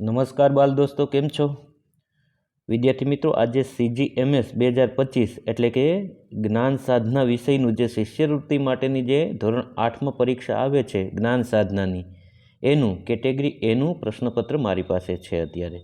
નમસ્કાર બાલ દોસ્તો, કેમ છો? વિદ્યાર્થી મિત્રો, આજે સીજીએમએસ બે હજાર પચીસ એટલે કે જ્ઞાન સાધના વિષયનું જે શિષ્યવૃત્તિ માટેની જે ધોરણ આઠમાં પરીક્ષા આવે છે, જ્ઞાન સાધનાની, એનું કેટેગરી એનું પ્રશ્નપત્ર મારી પાસે છે અત્યારે.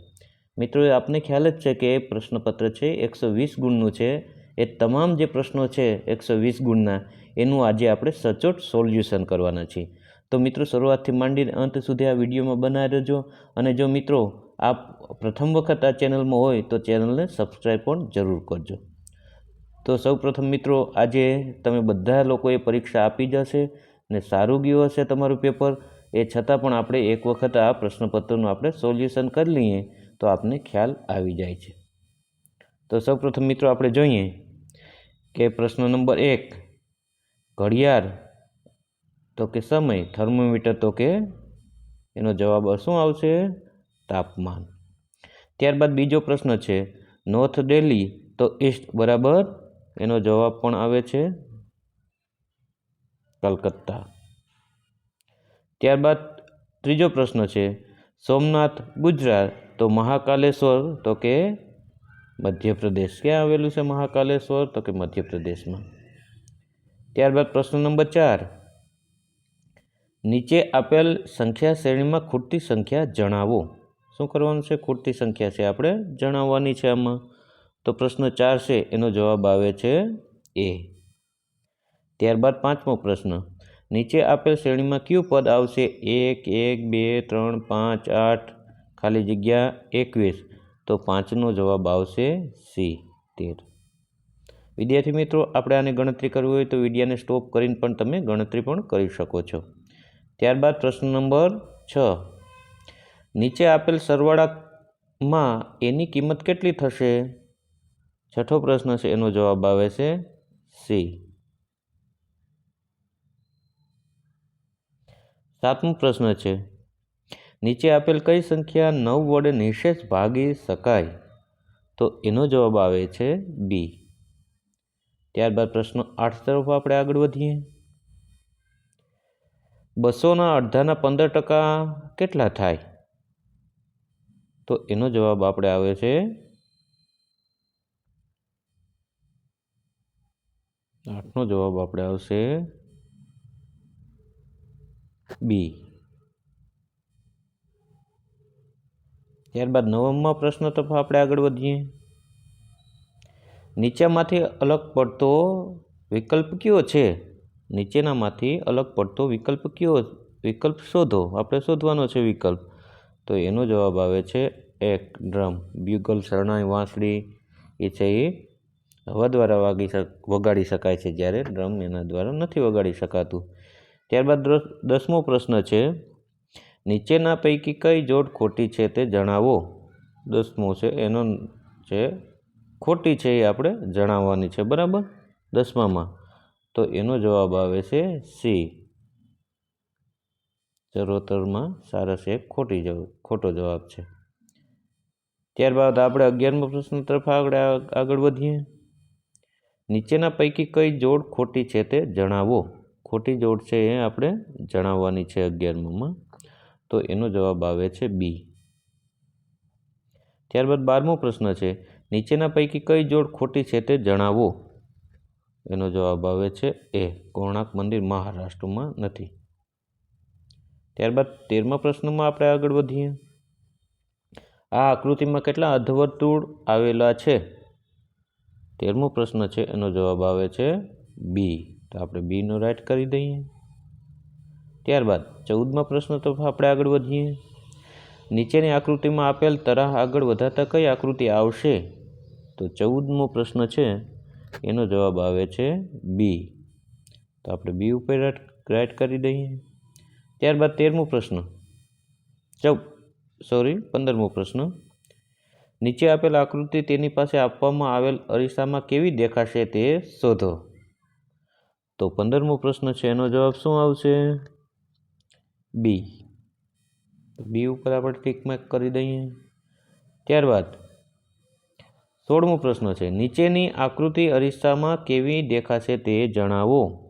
મિત્રો આપને ખ્યાલ જ છે કે એ પ્રશ્નપત્ર છે એકસો વીસ ગુણનું છે. એ તમામ જે પ્રશ્નો છે એકસો વીસ ગુણના, એનું આજે આપણે સચોટ સોલ્યુશન કરવાના છીએ. તો મિત્રો શરૂઆતથી માંડીને અંત સુધી આ વિડીયોમાં બનાવી રહેજો. અને જો મિત્રો આપ પ્રથમ વખત આ ચેનલમાં હોય તો ચેનલને સબસ્ક્રાઈબ પણ જરૂર કરજો. તો સૌ પ્રથમ મિત્રો આજે તમે બધા લોકોએ પરીક્ષા આપી જશે ને સારું ગયું હશે તમારું પેપર. એ છતાં પણ આપણે એક વખત આ પ્રશ્નપત્રનું આપણે સોલ્યુશન કરી લઈએ તો આપને ખ્યાલ આવી જાય છે. તો સૌ પ્રથમ મિત્રો આપણે જોઈએ કે પ્રશ્ન નંબર એક, ઘડિયાળ તો કે સમય થર્મોમીટર તો કે એનો જવાબ શું આવશે? તાપમાન. ત્યારબાદ બીજો પ્રશ્ન છે, નોર્થ દિલ્હી તો ઈસ્ટ, બરાબર? એનો જવાબ પણ આવે છે કલકત્તા. ત્યારબાદ ત્રીજો પ્રશ્ન છે, સોમનાથ, ગુજરાત તો મહાકાલેશ્વર તો કે મધ્યપ્રદેશ. ક્યાં આવેલું છે મહાકાલેશ્વર? તો કે મધ્યપ્રદેશમાં. ત્યારબાદ પ્રશ્ન નંબર ચાર નીચે આપેલ સંખ્યા શ્રેણીમાં ખૂટતી સંખ્યા જણાવો. શું કરવાનું છે? ખૂટતી સંખ્યા છે આપણે? જણાવવાની છે આમાં. તો પ્રશ્ન ચાર છે, એનો જવાબ આવે છે એ. ત્યારબાદ પાંચમો પ્રશ્ન. નીચે આપેલ શ્રેણીમાં કયું પદ આવશે? એક એક, બે, ત્રણ, પાંચ, આઠ. ખાલી જગ્યા એકવીસ. તો પાંચનો જવાબ આવશે સી, તેર. વિદ્યાર્થી મિત્રો, આપણે આની ગણતરી કરવી હોય તો વિડીયાને સ્ટોપ કરીને પણ તમે ગણતરી પણ કરી શકો છો. ત્યારબાદ પ્રશ્ન નંબર છ. નીચે આપેલ સરવાળામાં એની કિંમત કેટલી થશે? છઠ્ઠો પ્રશ્ન છે, એનો જવાબ આવે છે સી સાતમો પ્રશ્ન છે, નીચે આપેલ કઈ સંખ્યા નવ વડે નિશેષ ભાગી શકાય? તો એનો જવાબ આવે છે બી ત્યારબાદ પ્રશ્ન આઠ તરફ આપણે આગળ વધીએ. બસોના અડધાના પંદર ટકા કેટલા થાય? તો એનો જવાબ આપણે આવે છે આઠનો જવાબ આપણે આવશે બી. ત્યારબાદ નવમમાં પ્રશ્ન તરફ આપણે આગળ વધીએ. નીચેમાંથી અલગ પડતો વિકલ્પ કયો છે? નીચેનામાંથી અલગ પડતો વિકલ્પ કયો વિકલ્પ શોધો. આપણે શોધવાનો છે વિકલ્પ. તો એનો જવાબ આવે છે એક, ડ્રમ. બ્યુગલ શરણાઈ વાંસળી. એ છે એ હવા દ્વારા વાગી વગાડી શકાય છે જ્યારે ડ્રમ એના દ્વારા નથી વગાડી શકાતું. ત્યારબાદ દસમો પ્રશ્ન છે, નીચેના પૈકી કઈ જોડ ખોટી છે તે જણાવો. દસમો છે, એનો છે ખોટી છે એ આપણે જણાવવાની છે, બરાબર? દસમામાં. તો એનો જવાબ આવે છે સી. ચરોતરમાં સારસ એક ખોટી જવાબ ખોટો જવાબ છે. ત્યારબાદ આપણે અગિયારમો પ્રશ્ન તરફ આગળ આગળ વધીએ. નીચેના પૈકી કઈ જોડ ખોટી છે તે જણાવો. ખોટી જોડ છે એ આપણે જણાવવાની છે અગિયારમોમાં. તો એનો જવાબ આવે છે બી. ત્યારબાદ બારમો પ્રશ્ન છે, નીચેના પૈકી કઈ જોડ ખોટી છે તે જણાવો. એનો જવાબ આવે છે એ, કોણાર્ક મંદિર મહારાષ્ટ્રમાં નથી. ત્યારબાદ તેરમા પ્રશ્નમાં આપણે આગળ વધીએ. આ આકૃતિમાં કેટલા અધવર્તુળ આવેલા છે? તેરમો પ્રશ્ન છે, એનો જવાબ આવે છે બી તો આપણે બીનો રાઈટ કરી દઈએ. ત્યારબાદ ચૌદમા પ્રશ્ન તરફ આપણે આગળ વધીએ. નીચેની આકૃતિમાં આપેલ તરાહ આગળ વધારતા કઈ આકૃતિ આવશે? તો ચૌદમો પ્રશ્ન છે એનો જવાબ આવે છે બી તો આપણે બી ઉપર રાઇટ કરી દઈએ. ત્યારબાદ તેરમો પ્રશ્ન. ચૌ સોરી પંદરમો પ્રશ્ન. નીચે આપેલ આકૃતિ તેની પાસે આપવામાં આવેલ અરીસામાં કેવી દેખાશે તે શોધો. તો પંદરમો પ્રશ્ન છે, એનો જવાબ શું આવશે? બી બી ઉપર આપણે ટીક માર્ક કરી દઈએ. ત્યારબાદ સોળમો પ્રશ્ન છે, નીચેની આકૃતિ અરીસામાં કેવી દેખાશે તે જણાવો.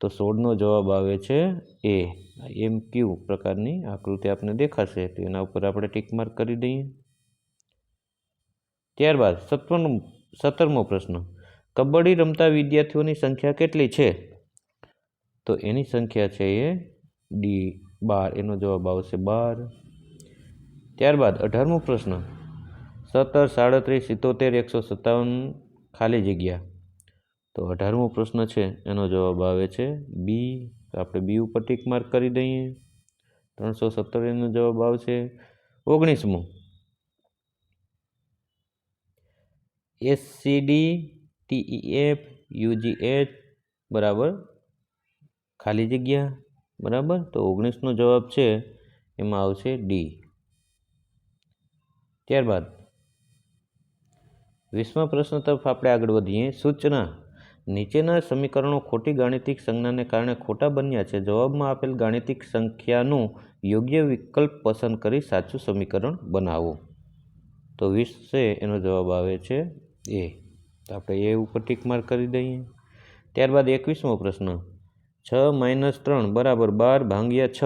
તો સોળનો જવાબ આવે છે એ, એમ ક્યુ પ્રકારની આકૃતિ આપને દેખાશે. તો એના ઉપર આપણે ટીક માર્ક કરી દઈએ. ત્યારબાદ સત્તરમો સત્તરમો પ્રશ્ન, કબડ્ડી રમતા વિદ્યાર્થીઓની સંખ્યા કેટલી છે? તો એની સંખ્યા છે એ ડી બાર, એનો જવાબ આવશે બાર. ત્યારબાદ અઢારમો પ્રશ્ન સત્તર, સાડત્રીસ, સિત્તોતેર, એકસો સત્તાવન ખાલી જગ્યા. તો અઢારમો પ્રશ્ન છે, એનો જવાબ આવે છે બી આપણે બી ઉપર ટીક માર્ક કરી દઈએ. ત્રણસો સત્તર એનો જવાબ આવશે ઓગણીસમો. એસસીડી ટીઈએફ યુજીએચ બરાબર? ખાલી જગ્યા, બરાબર? તો ઓગણીસનો જવાબ છે, એમાં આવશે ડી ત્યારબાદ વીસમા પ્રશ્ન તરફ આપણે આગળ વધીએ. સૂચના. નીચેના સમીકરણો ખોટી ગાણિતિક સંજ્ઞાને કારણે ખોટા બન્યા છે. જવાબમાં આપેલ ગાણિતિક સંખ્યાનું યોગ્ય વિકલ્પ પસંદ કરી સાચું સમીકરણ બનાવો. તો વીસ છે, એનો જવાબ આવે છે એ. તો આપણે એ ઉપર ટીક માર્ક કરી દઈએ. ત્યારબાદ એકવીસમો પ્રશ્ન. છ માઇનસ ત્રણ બરાબર બાર ભાંગ્યા છ.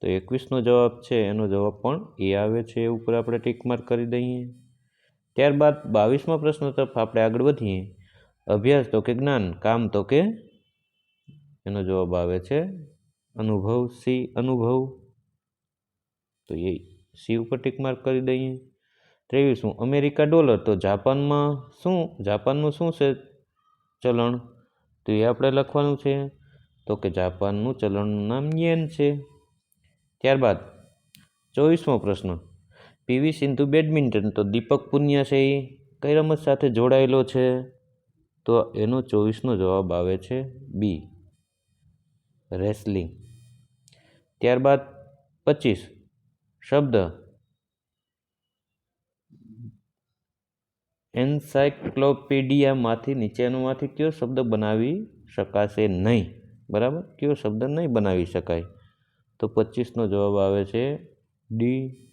તો એકવીસનો જવાબ છે, એનો જવાબ પણ એ આવે છે, એ ઉપર આપણે ટીક માર્ક કરી દઈએ. ત્યારબાદ બાવીસમા પ્રશ્ન તરફ આપણે આગળ વધીએ. અભ્યાસ તો કે જ્ઞાન, કામ તો કે? એનો જવાબ આવે છે અનુભવ, સી અનુભવ. તો એ સી ઉપર ટીક માર્ક કરી દઈએ. ત્રેવીસમું અમેરિકા ડોલર, તો જાપાનમાં શું, જાપાનનું શું છે ચલણ? તો એ આપણે લખવાનું છે, તો કે જાપાનનું ચલણનું નામ યેન છે. ત્યારબાદ ચોવીસમો પ્રશ્ન પીવી સિંધુ બેડમિન્ટન તો દીપક પુનિયા છે એ કઈ રમત સાથે જોડાયેલો છે? તો એનો ચોવીસનો જવાબ આવે છે બી. રેસલિંગ. ત્યારબાદ પચીસ. શબ્દ. એન્સાયક્લોપીડિયામાંથી નીચેનોમાંથી કયો શબ્દ બનાવી શકાશે નહીં? બરાબર? કયો શબ્દ નહીં બનાવી શકાય? તો પચીસનો જવાબ આવે છે ડી.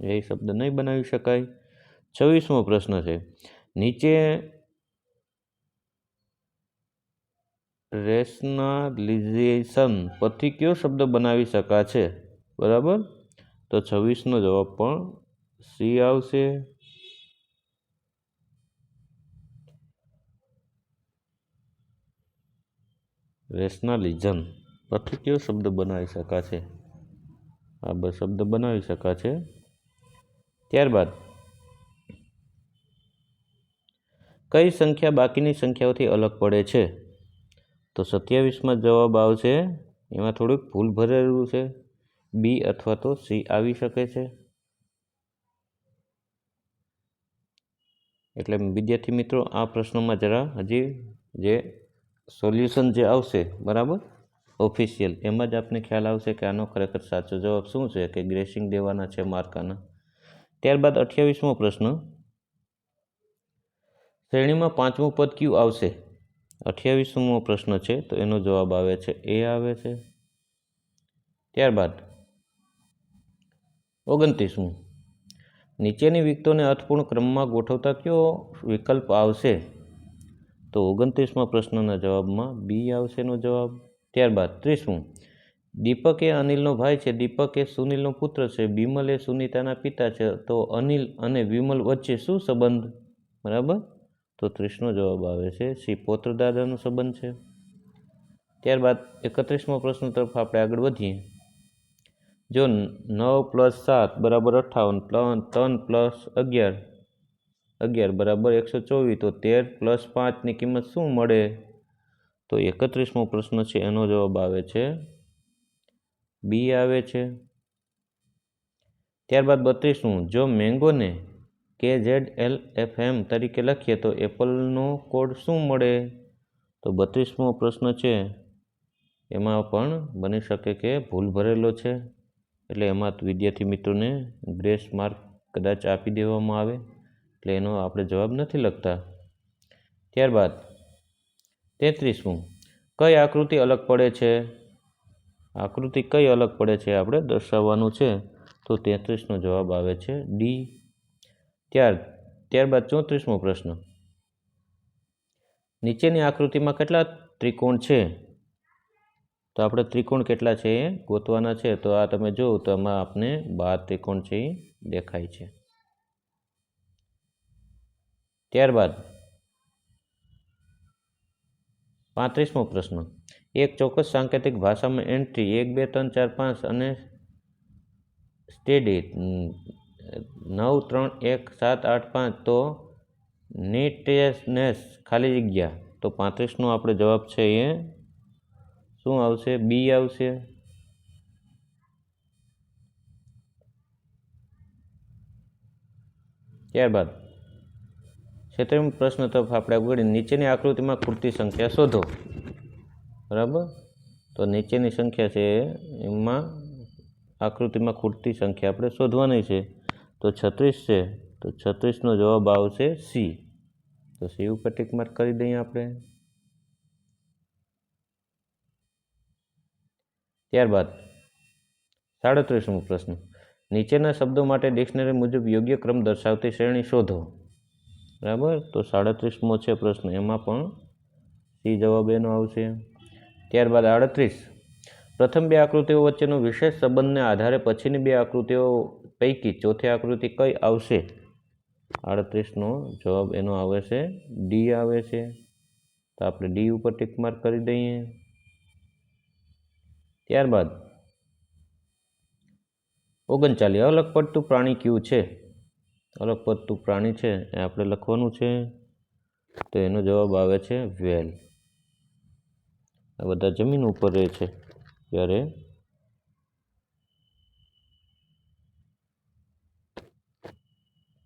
એ શબ્દ નહીં બનાવી શકાય. છવ્વીસમો પ્રશ્ન છે, નીચે રેશનાલિઝેશન પરથી કયો શબ્દ બનાવી શકાશે? બરાબર? તો છવ્વીસનો જવાબ પણ સી આવશે. રેશનાલિઝમ પરથી કયો શબ્દ બનાવી શકાશે? આ બે શબ્દ બનાવી શકાશે. ત્યારબાદ કઈ સંખ્યા બાકીની સંખ્યાઓથી અલગ પડે છે? તો સત્યાવીસમાં જવાબ આવશે, એમાં થોડુંક ભૂલ ભરેલું છે. બી અથવા તો સી આવી શકે છે. એટલે વિદ્યાર્થી મિત્રો, આ પ્રશ્નોમાં જરા હજી જે સોલ્યુશન જે આવશે, બરાબર? ઓફિશિયલ, એમાં જ આપને ખ્યાલ આવશે કે આનો ખરેખર સાચો જવાબ શું છે, કે ગ્રેસિંગ દેવાના છે, માર્કાના? ત્યારબાદ અઠ્યાવીસમો પ્રશ્ન. શ્રેણીમાં પાંચમું પદ કયું આવશે? અઠ્યાવીસમો પ્રશ્ન છે, તો એનો જવાબ આવે છે, એ આવે છે. ત્યારબાદ ઓગણત્રીસમું. નીચેની વિગતોને અર્થપૂર્ણ ક્રમમાં ગોઠવતા કયો વિકલ્પ આવશે? તો ઓગણત્રીસમાં પ્રશ્નના જવાબમાં બી આવશે એનો જવાબ. ત્યારબાદ ત્રીસમું. દીપક એ અનિલનો ભાઈ છે. દીપક એ સુનિલનો પુત્ર છે. બિમલ એ સુનિતાના પિતા છે. તો અનિલ અને વિમલ વચ્ચે શું સંબંધ? બરાબર? તો ત્રીસનો જવાબ આવે છે. શ્રી પોત્ર દાદાનો સંબંધ છે. ત્યારબાદ એકત્રીસમો પ્રશ્ન તરફ આપણે આગળ વધીએ. જો નવ પ્લસ સાત બરાબર અઠ્ઠાવન ત્રણ પ્લસ અગિયાર અગિયાર બરાબર એકસો ચોવીસ, તો તેર પ્લસ પાંચની કિંમત શું મળે? તો એકત્રીસમો પ્રશ્ન છે. એનો જવાબ આવે છે બી આવે છે. ત્યારબાદ બત્રીસમું, જો મેંગોને કે ઝેડ એલ એફ એમ તરીકે લખીએ તો એપલનો કોડ શું મળે? તો બત્રીસમો પ્રશ્ન છે, એમાં પણ બની શકે કે ભૂલ ભરેલો છે, એટલે એમાં વિદ્યાર્થી મિત્રોને ગ્રેસ માર્ક કદાચ આપી દેવામાં આવે, એટલે એનો આપણે જવાબ નથી લખતા. ત્યારબાદ તેત્રીસમું, કઈ આકૃતિ અલગ પડે છે? આકૃતિ કઈ અલગ પડે છે આપણે દર્શાવવાનું છે? તો તેત્રીસનો જવાબ આવે છે ડી ત્યાર, ત્યારબાદ ચોત્રીસમો પ્રશ્ન. નીચેની આકૃતિમાં કેટલા ત્રિકોણ છે? તો આપણે ત્રિકોણ કેટલા છે એ ગોતવાના છે. તો આ તમે જુઓ તો આમાં આપને બાર ત્રિકોણ છે એ દેખાય છે. ત્યારબાદ પાંત્રીસમો પ્રશ્ન. એક ચોક્કસ સાંકેતિક ભાષામાં એન્ટ્રી એક, બે, ત્રણ, ચાર, પાંચ અને સ્ટેડી નવ, ત્રણ, એક, સાત, આઠ, પાંચ, તો નીટેસનેસ ખાલી જગ્યા. તો પાંત્રીસનો આપણે જવાબ છે એ શું આવશે? બી આવશે. ત્યારબાદ છેતરમી પ્રશ્ન તરફ આપણે આગળ નીચેની આકૃતિમાં ખૂટતી સંખ્યા શોધો. બરાબર? તો નીચેની સંખ્યા છે, એમાં આકૃતિમાં ખૂટતી સંખ્યા આપણે શોધવાની છે. તો છત્રીસ છે, તો છત્રીસનો જવાબ આવશે સી તો સી ઉપર ટીક માર્ક કરી દઈએ આપણે. ત્યારબાદ, સાડત્રીસમો પ્રશ્ન. નીચેના શબ્દો માટે ડિક્શનરી મુજબ યોગ્ય ક્રમ દર્શાવતી શ્રેણી શોધો. બરાબર? તો સાડત્રીસમો છે પ્રશ્ન, એમાં પણ સી જવાબ એનો આવશે. ત્યારબાદ આડત્રીસ. પ્રથમ બે આકૃતિઓ વચ્ચેનો વિશેષ સંબંધને આધારે પછીની બે આકૃતિઓ પૈકી ચોથી આકૃતિ કઈ આવશે? આડત્રીસનો જવાબ એનો આવે છે ડી આવે છે. તો આપણે ડી ઉપર ટીક માર્ક કરી દઈએ. ત્યારબાદ ઓગણચાલીસ. અલગ પડતું પ્રાણી કયું છે? અલગ પડતું પ્રાણી છે, એ આપણે લખવાનું છે. તો એનો જવાબ આવે છે વેલ. બધા જમીન ઉપર રહે છે. ત્યારે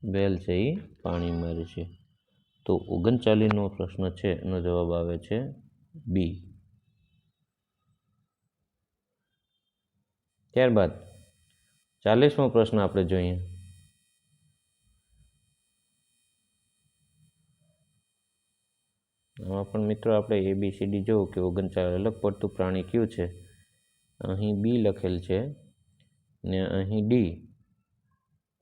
બેલ છે એ પાણીમાં રહે છે. તો ઓગણચાલીસનો પ્રશ્ન છે, એનો જવાબ આવે છે બી. ત્યારબાદ ચાલીસમો પ્રશ્ન આપણે જોઈએ. આમાં પણ મિત્રો આપણે એ બી સી ડી જોવું કે ઓગણચાલીસ અલગ પડતું પ્રાણી કયું છે? અહીં બી લખેલ છે ને અહીં ડી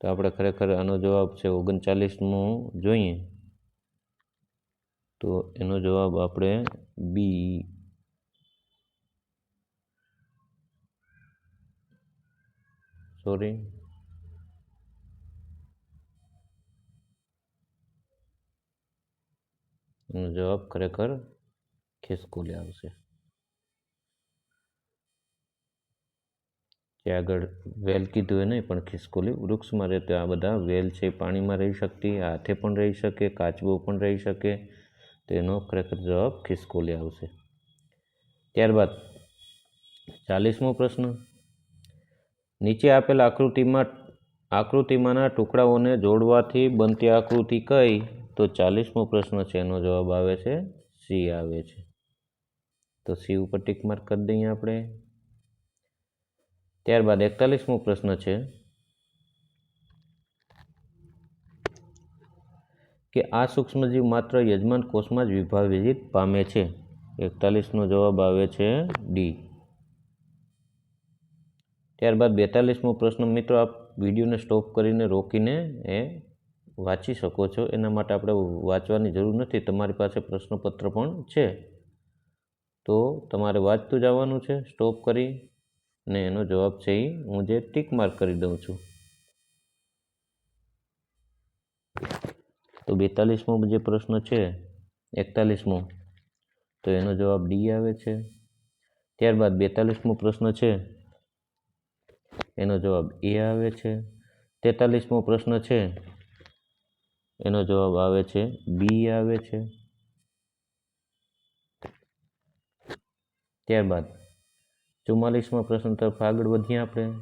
તો આપણે ખરેખર આનો જવાબ છે ઓગણચાલીસમું જોઈએ. તો એનો જવાબ આપણે બી સોરી એનો જવાબ ખરેખર ખિસકોલી આવશે જે આગળ વેલ કીધું એ નહીં, પણ ખિસકોલી વૃક્ષમાં રહેતો આ બધા વેલ છે પાણીમાં રહી શકતી હાથે પણ રહી શકે, કાચબો પણ રહી શકે તો એનો ખરેખર જવાબ ખિસકોલી આવશે. ત્યારબાદ ચાલીસમો પ્રશ્ન. નીચે આપેલ આકૃતિમાં, આકૃતિમાંના ટુકડાઓને જોડવાથી બનતી આકૃતિ કઈ? તો ચાલીસમો પ્રશ્ન છે, એનો જવાબ આવે છે, સી આવે છે. તો સી ઉપર ટીક માર્ક કરી દઈએ આપણે. ત્યારબાદ એકતાલીસમો પ્રશ્ન છે કે આ સૂક્ષ્મજીવ માત્ર યજમાન કોષમાં જ વિભાજિત પામે છે. એકતાલીસનો જવાબ આવે છે ડી. ત્યારબાદ બેતાલીસમો પ્રશ્ન, મિત્રો, આપ વિડીયોને સ્ટોપ કરીને રોકીને એ વાંચી શકો છો. એના માટે આપણે વાંચવાની જરૂર નથી. તમારી પાસે પ્રશ્નપત્ર પણ છે. તો તમારે વાંચતું જવાનું છે. સ્ટોપ કરી ને એનો જવાબ છે એ હું જે ટીક માર્ક કરી દઉં છું. તો બેતાલીસમો જે પ્રશ્ન છે, એકતાલીસમો, તો એનો જવાબ ડી આવે છે. ત્યારબાદ બેતાલીસમો પ્રશ્ન છે, એનો જવાબ એ આવે છે. તેતાલીસમો પ્રશ્ન છે એનો જવાબ આવે છે બી આવે છે. ત્યારબાદ ચુમ્માલીસમાં પ્રશ્ન તરફ આગળ વધીએ આપણે.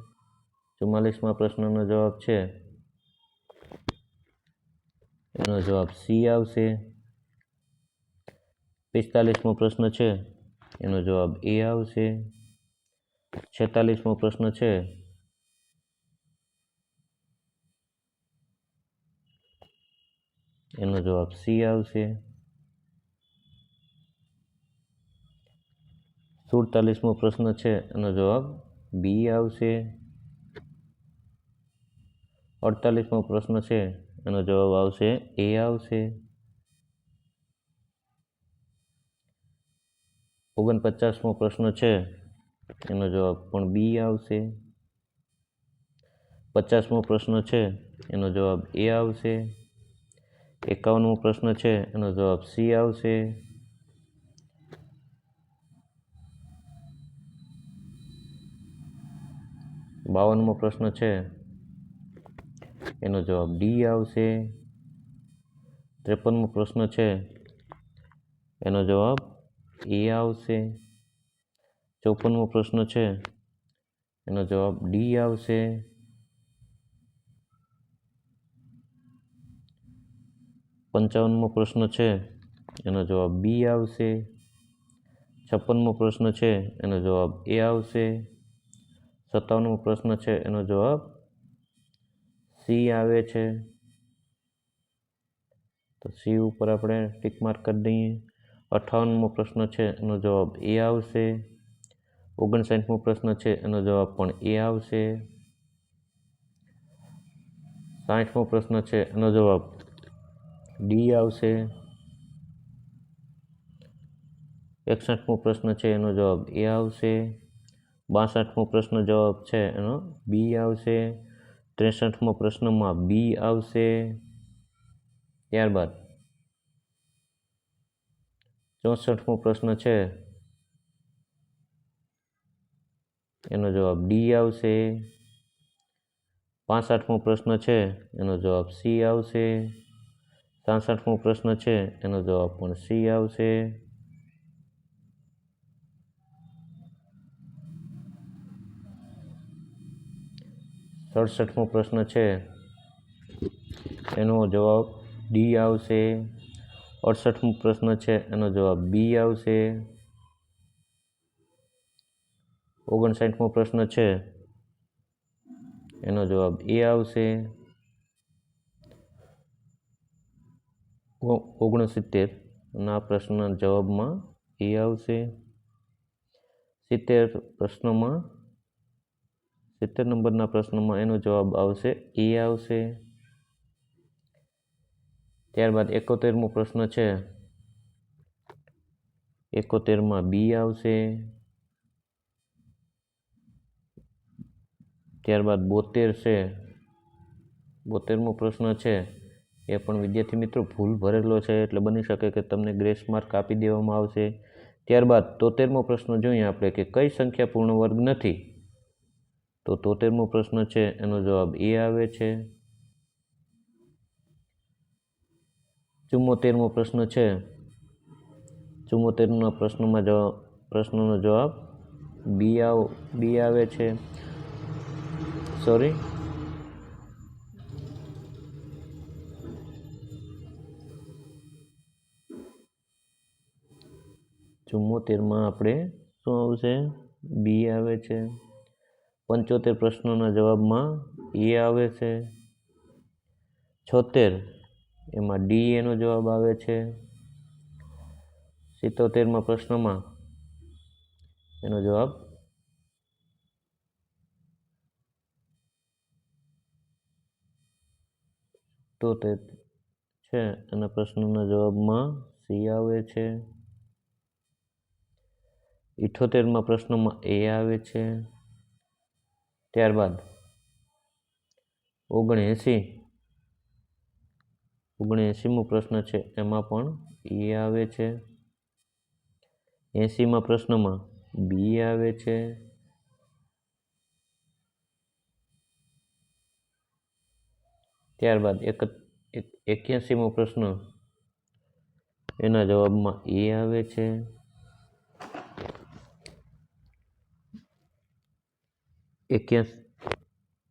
ચુમ્માલીસમાં પ્રશ્નનો જવાબ છે. એનો જવાબ સી આવશે. પિસ્તાલીસમો પ્રશ્ન છે. એનો જવાબ એ આવશે. છેતાલીસમો પ્રશ્ન છે. એનો જવાબ સી આવશે. સુડતાલીસમો પ્રશ્ન છે, એનો જવાબ બી આવશે. અડતાલીસમો પ્રશ્ન છે, એનો જવાબ આવશે એ આવશે. ઓગણપચાસમો પ્રશ્ન છે, એનો જવાબ પણ બી આવશે. પચાસમો પ્રશ્ન છે, એનો જવાબ એ આવશે. એકાવનમો પ્રશ્ન છે, એનો જવાબ સી આવશે. બાવનમો પ્રશ્ન છે, એનો જવાબ ડી આવશે. ત્રેપનમો પ્રશ્ન છે, એનો જવાબ એ આવશે. ચોપનમો પ્રશ્ન છે, એનો જવાબ ડી આવશે. પંચાવનમો પ્રશ્ન છે, એનો જવાબ બી આવશે. છપ્પનમો પ્રશ્ન છે, એનો જવાબ એ આવશે. સત્તાવનમો પ્રશ્ન છે, એનો જવાબ સી આવે છે. તો સી ઉપર આપણે ટીક માર્ક કરી દઈએ. અઠાવનમો પ્રશ્ન છે, એનો જવાબ એ આવશે. ઓગણસાઠમો પ્રશ્ન છે, એનો જવાબ પણ એ આવશે. સાઠમો પ્રશ્ન છે, એનો જવાબ ડી આવશે. એકસઠમો પ્રશ્ન છે, એનો જવાબ એ આવશે. બાસઠમો પ્રશ્ન જવાબ છે, એનો બી આવશે. ત્રેસઠમો પ્રશ્નમાં બી આવશે. ત્યારબાદ ચોસઠમો પ્રશ્ન છે, એનો જવાબ ડી આવશે. પાસઠમો પ્રશ્ન છે, એનો જવાબ સી આવશે. સાસઠમો પ્રશ્ન છે, એનો જવાબ પણ સી આવશે. સડસઠમો પ્રશ્ન છે, એનો જવાબ ડી આવશે. અડસઠમો પ્રશ્ન છે, એનો જવાબ બી આવશે. ઓગણસાઠમો પ્રશ્ન છે, એનો જવાબ એ આવશે. ઓ- ઓગણસિત્તેર પ્રશ્નના જવાબમાં એ આવશે. સિત્તેર પ્રશ્નમાં, સિત્તેર નંબરના પ્રશ્નમાં એનો જવાબ આવશે, એ આવશે. ત્યારબાદ એકોતેરમો પ્રશ્ન છે. એકોતેરમાં બી આવશે. ત્યારબાદ બોતેર છે. બોતેરમો પ્રશ્ન છે. એ પણ વિદ્યાર્થી મિત્રો ભૂલ ભરેલો છે એટલે બની શકે કે તમને ગ્રેસ માર્ક આપી દેવામાં આવશે. ત્યારબાદ તોતેરમો પ્રશ્ન જોઈએ આપણે કે કઈ સંખ્યા પૂર્ણ વર્ગ નથી? તો તોતેરમો પ્રશ્ન છે, એનો જવાબ એ આવે છે. ચુમ્મોતેરમો પ્રશ્ન છે. ચુમ્મોતેરના પ્રશ્નમાં જવાબ પ્રશ્નનો જવાબ બી આવ, બી આવે છે. સોરી ચુમ્મોતેરમાં આપણે શું આવશે? બી આવે છે. પંચોતેર પ્રશ્નોના જવાબમાં એ આવે છે. છોતેર, એમાં ડી એનો જવાબ આવે છે. સિત્તોતેરમાં પ્રશ્નમાં એનો જવાબ તોતેર છે. અને પ્રશ્નના જવાબમાં સી આવે છે. ઇઠોતેરમાં પ્રશ્નમાં એ આવે છે. ત્યારબાદ ઓગણએંસી. ઓગણએંસીમો પ્રશ્ન છે, એમાં પણ એ આવે છે. એંસીમાં પ્રશ્નમાં બી આવે છે. ત્યારબાદ એક એક્યાસીમો પ્રશ્ન, એના જવાબમાં એ આવે છે. એક્યાસી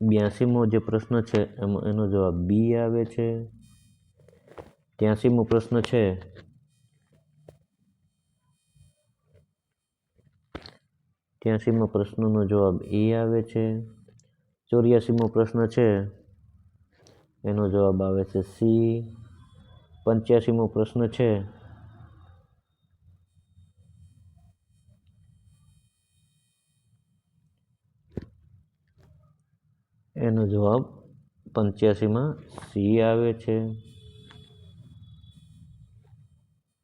બ્યાસીમો જે પ્રશ્ન છે, એમાં એનો જવાબ બી આવે છે. ત્યાસીમો પ્રશ્ન છે, ત્યાસીમો પ્રશ્નનો જવાબ એ આવે છે. ચોર્યાસીમો પ્રશ્ન છે, એનો જવાબ આવે છે સી. પંચ્યાસીમો પ્રશ્ન છે એનો જવાબ પંચ્યાસીમાં સી આવે છે.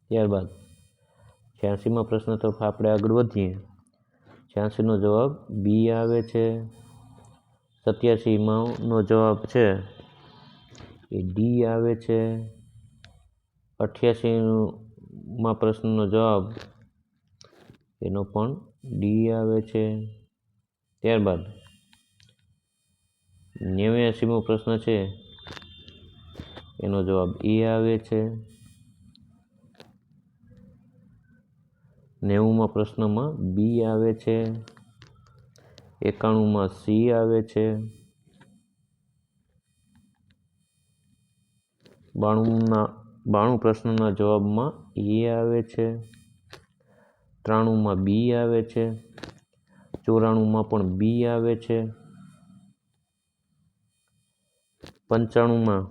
ત્યારબાદ છ્યાસીમાં પ્રશ્ન તરફ આપણે આગળ વધીએ. છ્યાસીનો જવાબ બી આવે છે. સત્યાસીમાંનો જવાબ છે એ ડી આવે છે. અઠ્યાસીમાં પ્રશ્નનો જવાબ એનો પણ ડી આવે છે. ત્યારબાદ નેવ્યાસીમો પ્રશ્ન છે. એનો જવાબ એ આવે છે. નેવુંમાં પ્રશ્નમાં બી આવે છે. એકાણુંમાં સી આવે છે. બાણુંના, બાણું પ્રશ્નના જવાબમાં એ આવે છે. ત્રાણુંમાં બી આવે છે. ચોરાણુંમાં પણ બી આવે છે. પંચાણુંમાં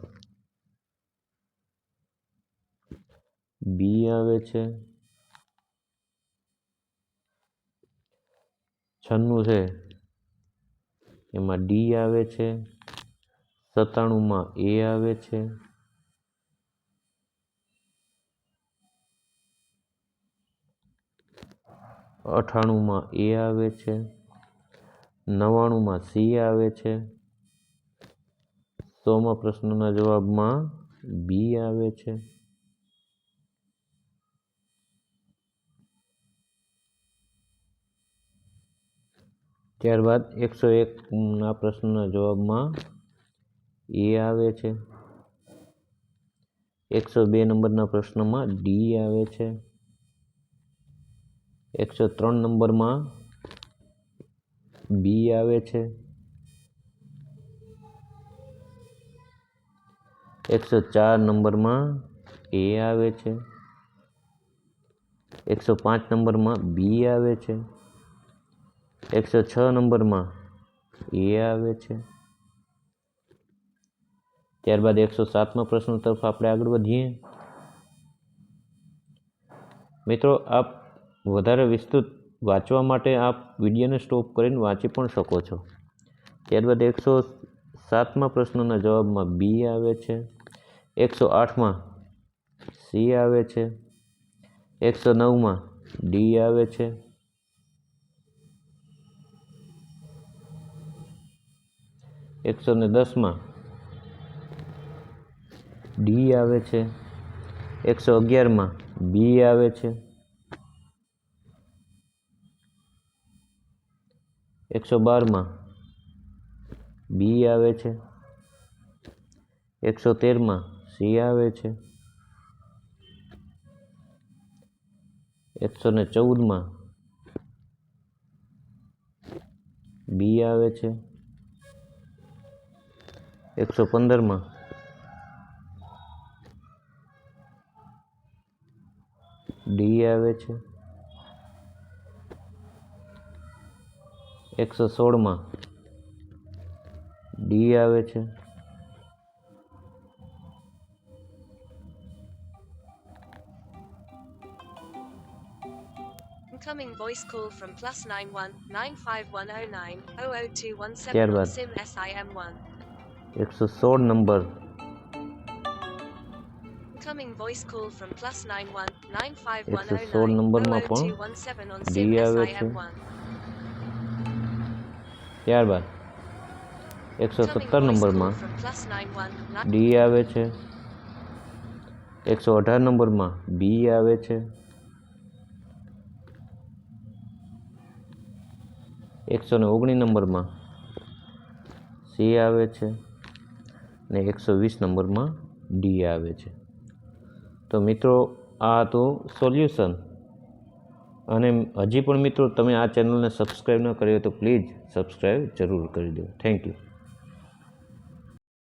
બી આવે છે. છન્નું છે. એમાં ડી આવે છે. સત્તાણુંમાં એ આવે છે. અઠાણુંમાં એ આવે છે. નવ્વાણુંમાં સી આવે છે. સોમાં પ્રશ્નના જવાબમાં બી આવે છે. ત્યારબાદ એકસો એકના પ્રશ્નના જવાબમાં એ આવે છે. એકસો બે નંબરના પ્રશ્નમાં ડી આવે છે. એકસો ત્રણ નંબરમાં બી આવે છે. એકસો ચાર નંબરમાં એ આવે છે. એકસો પાંચ નંબરમાં બી આવે છે. એકસો છ નંબરમાં એ આવે છે. ત્યારબાદ એકસો સાતમા પ્રશ્ન તરફ આપણે આગળ વધીએ. મિત્રો, આપ વધારે વિસ્તૃત વાંચવા માટે આપ વિડીયોને સ્ટોપ કરીને વાંચી પણ શકો છો. ત્યારબાદ એકસો સાતમા પ્રશ્નના જવાબમાં બી આવે છે. એકસો આઠમાં સી આવે છે. એકસો નવમાં ડી આવે છે. એકસો ને દસમાં ડી આવે છે. એકસો અગિયારમાં બી આવે છે. એકસો બારમાં બી આવે છે. એકસો તેરમાં સી આવે છે. એકસો ને ચૌદમાં બી આવે છે. એકસો પંદરમાં ડી આવે છે. એકસો સોળમાં ડી આવે છે. voice call from plus nine one nine five one oh nine oh oh two one seven ત્યારબાદ. on SIM SIM one. એકસો સોળ number Incoming voice call from plus nine one nine five one oh 116 nine નંબરમાં oh oh પણ two one seven on D SIM આવે છે. SIM one. ત્યારબાદ એકસો Incoming સત્તર voice નંબરમાં call from plus nine one nine D આવે છે એકસો અઢાર નંબરમાં બી આવે છે એકસો ને ઓગણીસ નંબરમાં સી આવે છે ને એકસો વીસ નંબરમાં ડી આવે છે. તો મિત્રો, આ હતું સોલ્યુશન. અને હજી પણ મિત્રો, તમે આ ચેનલને સબસ્ક્રાઈબ ન કરી હોય તો પ્લીઝ સબસ્ક્રાઈબ જરૂર કરી દો. Thank you.